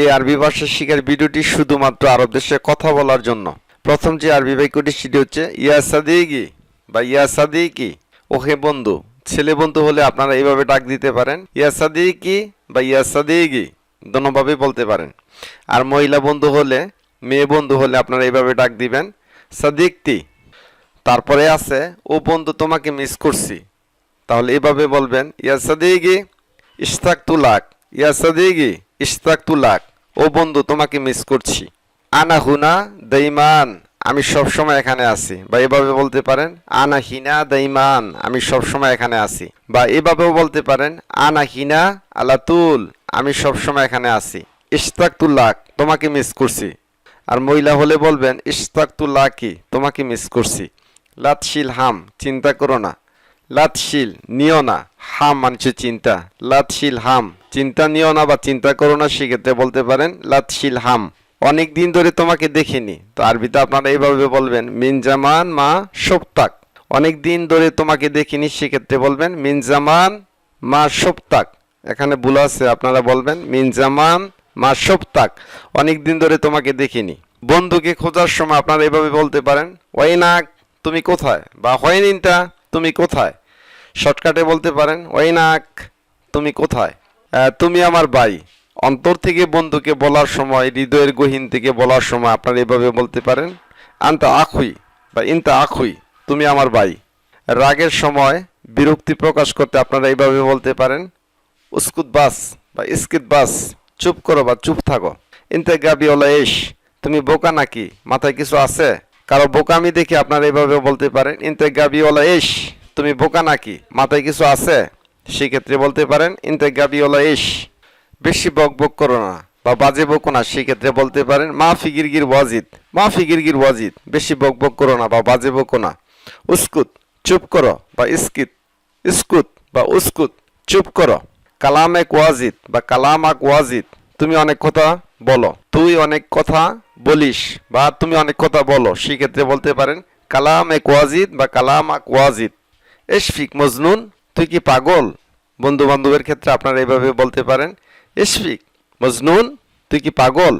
এই আরবি ভাষা শিখার ভিডিওটি শুধুমাত্র আরব দেশে কথা বলার জন্য। প্রথম যে আরবি বাক্যটি সেটি হচ্ছে, ইয়া সাদিকি বা ইয়া সাদিকি। ওহে বন্ধু, ছেলে বন্ধু হলে আপনারা এইভাবে ডাক দিতে পারেন, ইয়া সাদিকি বা ইয়া সাদিকি। দোনোভাবে বলতে পারেন। আর মহিলা বন্ধু হলে, মেয়ে বন্ধু হলে আপনারা এইভাবে ডাক দিবেন, সাদিকতি। তারপরে আছে, ও বন্ধু তোমাকে মিস করছি। তাহলে এভাবে বলবেন, ইয়া সাদিকি ইস্তাক তুলাক ইয়া সাদিকি ইস্তাক তুলাক ও বন্ধু, তোমাকে মিস করছি। আনা হুনা দৈমান আমি সবসময় এখানে আছি। বা এভাবে বলতে পারেন, আনা হিনা দৈমান আমি সবসময় এখানে আছি। বা এভাবেও বলতে পারেন, আনা হিনা আলাতুল, আমি সবসময় এখানে আছি। ইস্তাক তুলাক তোমাকে মিস করছি। আর মহিলা হলে বলবেন ইস্তাক তুলাকি তোমাকে মিস করছি। লাতশিল হাম, চিন্তা করো না। লাতশিল, নিও না। হাম মানুষের চিন্তা। লাতশিল, হাম। চিন্তা নিও না বা চিন্তা করো না, সেক্ষেত্রে বলতে পারেন লাতশিল, হাম। অনেক দিন ধরে তোমাকে দেখিনি। তো আরবিতে আপনারা এইভাবে বলবেন মিনজামান মা সপ্তাক অনেক দিন ধরে তোমাকে দেখিনি, সেক্ষেত্রে বলবেন মিনজামান মা সপ্তাক এখানে ভুল আছে, আপনারা বলবেন মিনজামান মা সপ্তাক অনেক দিন ধরে তোমাকে দেখিনি। বন্ধুকে খোঁজার সময় আপনারা এভাবে বলতে পারেন ওয়াইনাক তুমি কোথায়? বা হয়নিনটা তুমি কোথায়? শর্টকাটে বলতে পারেন ওয়াইনাক তুমি কোথায়? তুমি আমার ভাই। অন্তর থেকে বন্ধুকে বলার সময়, হৃদয়ের গহীন থেকে বলার সময় আপনারা এভাবে বলতে পারেন, আন্তা আখুই বা ইনতা আখুই, তুমি আমার ভাই। রাগের সময় বিরক্তি প্রকাশ করতে আপনারা এইভাবে বলতে পারেন, উস্কুত বাস বা ইস্কিত বাস, চুপ করো বা চুপ থাকো। ইনতে গাবিওলা এস তুমি বোকা নাকি? মাথায় কিছু আছে? কারও বোকামি দেখে আপনারা এইভাবে বলতে পারেন, ইনতে গাবিওলা এস তুমি বোকা নাকি? মাথায় কিছু আছে? সেক্ষেত্রে বলতে পারেন ইনতে গাবিওলা এস বেশি বক বক করো না বা বাজে বকো না। সেক্ষেত্রে বলতে পারেন মা ফিগিরগির ওয়াজিদ মা ফিগিরগির ওয়াজিদ। বেশি বক বক করো না বা বাজে বকো না। উস্কুত, চুপ করো বা ইস্কিত, ইস্কুত বা উস্কুত, চুপ করো। কালাম এক ওয়াজিদ বা কালাম আক ওয়াজিদ, তুমি অনেক কথা বলো। তুই অনেক কথা বলিস বা তুমি অনেক কথা বলো। সেক্ষেত্রে বলতে পারেন কালাম এক ওয়াজিদ বা কালাম আক ওয়াজিদ। এশফিক মজনুন, তুই কি পাগল? বন্ধু বান্ধবের ক্ষেত্রে আপনারা এইভাবে বলতে পারেন ইসফিক মজনুন, তুই কি পাগল?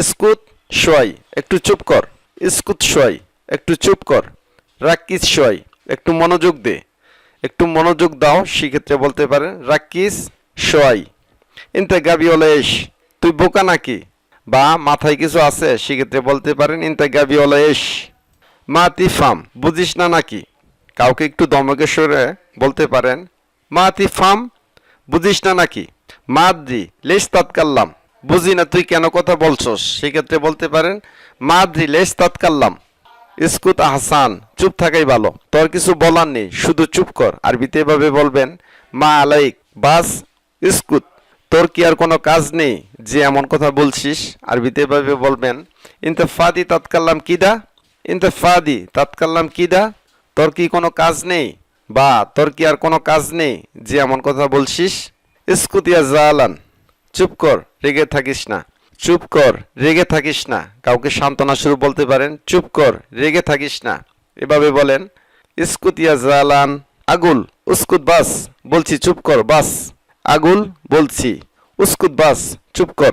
ইস্কুত শোয়াই একটু চুপ কর, ইস্কুত শোয়াই একটু চুপ কর, রাক্কিস শোয়াই একটু মনোযোগ দে, একটু মনোযোগ দাও সেক্ষেত্রে বলতে পারেন, রাক্কিস শোয়াই ইনতে গাবিওলা এস তুই বোকা নাকি? বা মাথায় কিছু আছে সেক্ষেত্রে বলতে পারেন, ইনতে গাবিওলা এস মা তিফাম বুঝিস না নাকি? কাউকে একটু দমকে সরে বলতে পারেন মা তিফাম বুঝিস না নাকি? মাদ্রি, লেস তৎকাল্লাম। বুঝি না তুই কেন কথা বলছস? সেক্ষেত্রে বলতে পারেন, মাদ্রি, লেস তৎকাল্লাম। ইস্কুত আহসান, চুপ থাকাই ভালো। তোর কিছু বলার নেই, শুধু চুপ কর। আরবিতে এভাবে বলবেন, মা আলাইক, বাস, ইস্কুত, তোর কি আর কোনো কাজ নেই যে এমন কথা বলছিস? আরবিতে এভাবে বলবেন ইনতে ফাদি তৎকাল্লাম কিদা ইনতে ফাদি তৎকাল্লাম কিদা তোর কি কোনো কাজ নেই? বা, তোর কি আর কোনো কাজ নেই? যে এমন কথা বলছিস? ইস্কুতিয়া জালান। চুপ কর, রেগে থাকিস না। চুপ কর, রেগে থাকিস না। কাউকে সান্ত্বনা শুরু বলতে পারেন? চুপ কর, রেগে থাকিস না। এভাবে বলেন। ইস্কুতিয়া জালান। আগুল। উস্কুত বাস। বলছি চুপ কর, বাস। আগুল? বলছি। উস্কুত বাস। চুপ কর।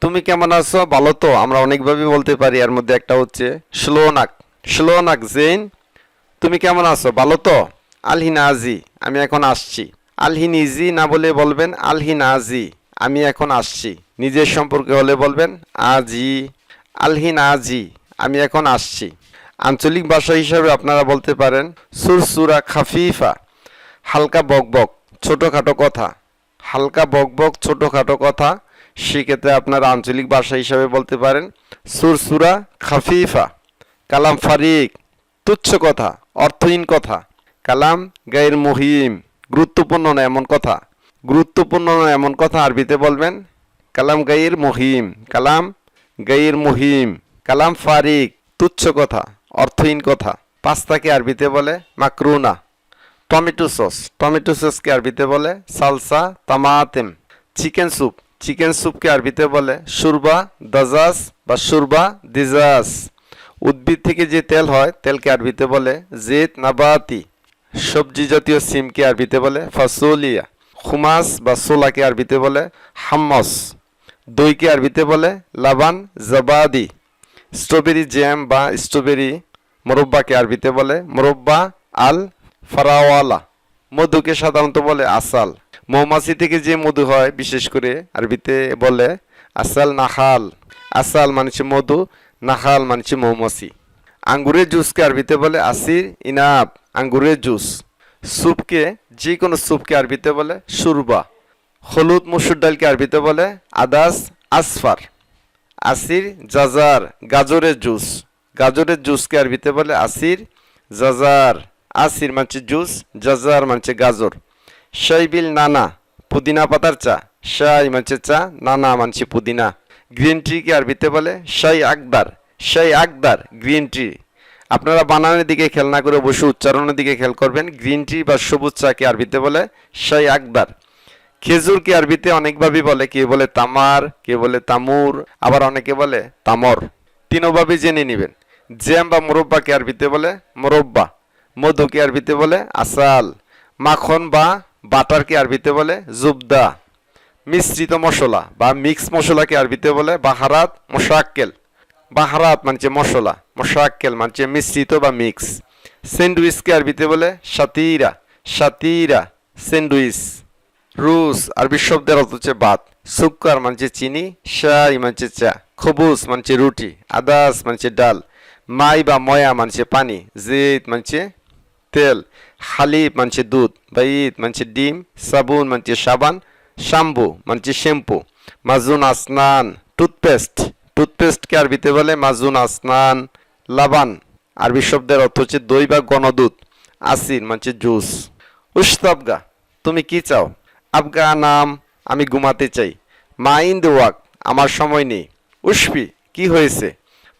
তুমি কেমন আছো? ভালো তো, আমরা অনেকভাবে বলতে পারি। এর মধ্যে একটা হচ্ছে স্লোনাক স্লোনাক জেন তুমি কেমন আছো? ভালো তো? আলহিন আজি আমি এখন আসছি। আলহিন ইজি না বলে বলবেন আলহিন আজি আমি এখন আসছি। নিজের সম্পর্কে হলে বলবেন আজি। আলহিন আজি আমি এখন আসছি। আঞ্চলিক ভাষা হিসাবে আপনারা বলতে পারেন সুরসুরা খাফিফা, হালকা বকবক, ছোটোখাটো কথা। হালকা বকবক, ছোটোখাটো কথা, সেক্ষেত্রে আপনারা আঞ্চলিক ভাষা হিসাবে বলতে পারেন সুরসুরা খাফিফা, কালাম ফারিক তুচ্ছ কথা, অর্থহীন কথা। কালাম, গায়ের মহিম, গুরুত্বপূর্ণ না এমন কথা। গুরুত্বপূর্ণ না এমন কথা আরবিতে বলবেন, কালাম গায়ের মহিম, কালাম গায়ের মহিম, কালাম ফারিক, তুচ্ছ কথা, অর্থহীন কথা। পাস্তাকে আরবিতে বলে মাকরুনা। টমেটো সস, টমেটো সসকে আরবিতে বলে সালসা তামাতেম। চিকেন স্যুপ, চিকেন স্যুপকে আরবিতে বলে সুরবা দাজাস বা সুরবা দিজাস উদ্ভিদ থেকে যে তেল হয়, তেলকে আরবিতে বলে জেত নাবাতি। সবজি জাতীয় সিমকে আরবিতে বলে ফাসোলিয়া। খুমাস বা সোলাকে আরবিতে বলে হাম্মস। দইকে আরবিতে বলে লাবান জাবাদি। স্ট্রবেরি জ্যাম বা স্ট্রবেরি মোরব্বাকে আরবিতে বলে মোরব্বা আল ফারাওয়ালা। মধুকে সাধারণত বলে আসাল। মৌমাছি থেকে যে মধু হয়, বিশেষ করে আরবিতে বলে আসাল নাহাল আসাল মানছে মধু নাহাল মানছে মৌমাছি। আঙ্গুরের জুসকে আরবিতে বলে আসির ইনাব, আঙ্গুরের জুস। স্যুপকে যে কোনো স্যুপকে আরবিতে বলে সুরবা। হলুদ মসুর ডালকে আরবিতে বলে আদাস, আসফার। আসির, জাজার, গাজরের জুস। গাজরের জুসকে আরবিতে বলে আসির, জাজার। আসির মানছে জুস, জাজার মানছে গাজর। শাইবিল নানা, পুদিনা পাতার চা। শাই মানছে চা, নানা মানছে পুদিনা। গ্রিন টিকে আরবিতে বলে? শাই আকদার শাই আকদার, গ্রিন টি। আপনারা বানানের দিকে খেল না করে বসে উচ্চারণের দিকে খেল করবেন। গ্রিন টি বা সবুজ চাকে আরবিতে বলে? শাই আকদার। খেজুরকে আরবিতে অনেকভাবেই বলে? কে বলে তামার, কে বলে তামুর, আবার অনেকে বলে তামর। তিনোভাবে জেনে নেবেন। জ্যাম বা মোরব্বাকে আরবিতে বলে? মোরব্বা। মধুকে আরবিতে বলে? আসাল। মাখন বা বাটারকে আরবিতে বলে? জুবদা। মিশ্রিত মশলা বা মিক্স মশলাকে আরবিতে বলে বাহারাত মোশাক্কেল। বাহারাত মানছে মশলা, মোশাক্কেল মানছে মিশ্রিত বা মিক্স। স্যান্ডউইচকে আরবিতে বলে সাতিরা সাতিরা, স্যান্ডউইচ। রুস, আরবি শব্দের অর্থ হচ্ছে ভাত। সুক্কার মানছে চিনি, শাই মানছে চা। খবুস মানছে রুটি, আদাস মানছে ডাল। মাই বা ময়া মানছে পানি জিত মানছে তেল। হালিব মানছে দুধ, বাইত মানছে ডিম, সাবুন মানছে সাবান শ্যাম্পু মানছে শ্যাম্পু মাজুন আসনান টুথপেস্ট টুথপেস্টকে আরবিতে বলে মাজুন আসনান, লাবান, আরবি শব্দের অর্থ হচ্ছে দই বা গণদুধ আসির মানছে জুস। উস্তাবগা তুমি কি চাও? আবগা নাম আমি ঘুমাতে চাই। মাইন্ড ওয়াক, আমার সময় নেই। উষ্পি, কি হয়েছে?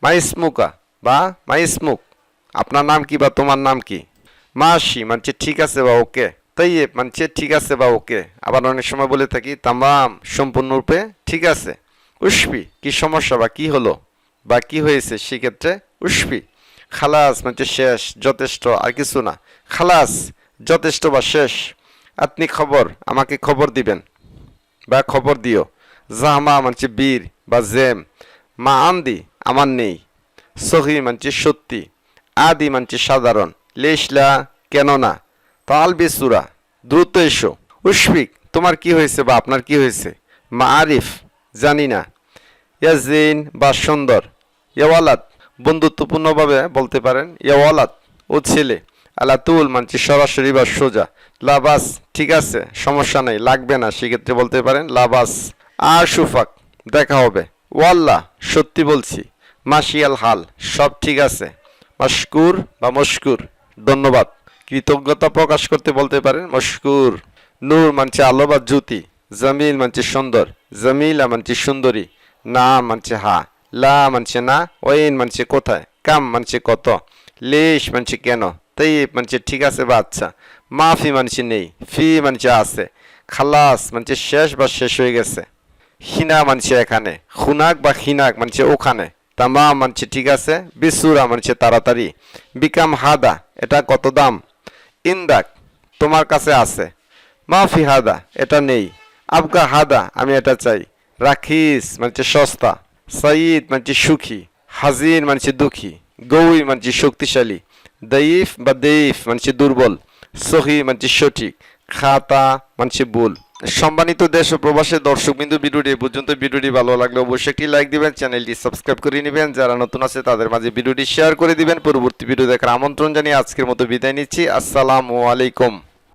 মাই স্মুকা বা মাই স্মুক আপনার নাম কি বা তোমার নাম কি? মাসি মানছে ঠিক আছে বা ওকে। তাইয়ে মানছে ঠিক আছে বা ওকে। আবার অনেক সময় বলে থাকি, তামাম, সম্পূর্ণরূপে ঠিক আছে। উষ্পি কি সমস্যা বা কি হলো? বা কি হয়েছে? সেক্ষেত্রে উষ্পি খালাস মানে শেষ, যথেষ্ট, আর কিছু না। খালাস, যথেষ্ট বা শেষ। আপনি খবর, আমাকে খবর দিবেন। বা খবর দিও। জাহমা মানছে বীর বা জেম। মা আন্দি, আমার নেই। সহি মানছে সত্যি। আদি মানছে সাধারণ। লেশলা কেননা তাল বেসুরা দ্রুত এসো। উশফিক, তোমার কি হয়েছে বা আপনার কি হয়েছে? মা আরিফ জানি না। ইয়াজিন বা সুন্দর। ইয়াওয়ালাত বন্ধুত্বপূর্ণভাবে বলতে পারেন ইয়াওয়ালাত ও ছেলে। আলাতুল মানছি, সরাসরি বা সোজা। লাবাস, ঠিক আছে, সমস্যা নেই, লাগবে না, সেক্ষেত্রে বলতে পারেন লাবাস। আর সুফাক দেখা হবে। ওয়াল্লাহ, সত্যি বলছি, মাসিয়াল হাল, সব ঠিক আছে। মশকুর বা মশকুর, ধন্যবাদ। কৃতজ্ঞতা প্রকাশ করতে বলতে পারেন মশকুর। নূর মানছে আলো বা জ্যোতি, জামিল মানছে সুন্দর, জামিলা মানছে সুন্দরী, না মানছে হা, লা মানছে না ওয়েন মানছে কোথায়, কাম মানছে কত, লেশ মানছে কেন তৈব মানছে ঠিক আছে বা আচ্ছা মাফি মানছে নেই, ফি মানছে আছে, খালাস মানছে শেষ বা শেষ হয়ে গেছে, হিনা মানছে এখানে, খুনাক বা খিনাক মানছে ওখানে তামা মানছে ঠিক আছে, বিসুরা মানছে তাড়াতাড়ি, বিকাম হাদা, এটা কত দাম? ইন্দাক, তোমার কাছে আছে। মাফি হাদা, এটা নেই। আবগা হাদা, আমি এটা চাই। রাখিস মানছে সস্তা। সঈদ মানছে সুখী। হাজির মানছে দুঃখী। গৌই মানছে শক্তিশালী। দইফ বা দেইফ মানছে দুর্বল। সহি মানছে সঠিক। খাতা মানছে ভুল। সম্মানিত দেশ ও প্রবাসের দর্শক বিন্দু, ভিডিওটি পর্যন্ত। ভিডিওটি ভালো লাগলে অবশ্যই একটি লাইক দিবেন, চ্যানেলটি সাবস্ক্রাইব করে নেবেন। যারা নতুন আছে, তাদের মাঝে ভিডিওটি শেয়ার করে দিবেন। পরবর্তী ভিডিও দেখার আমন্ত্রণ জানিয়ে আজকের মতো বিদায় নিচ্ছি। আসসালামু আলাইকুম।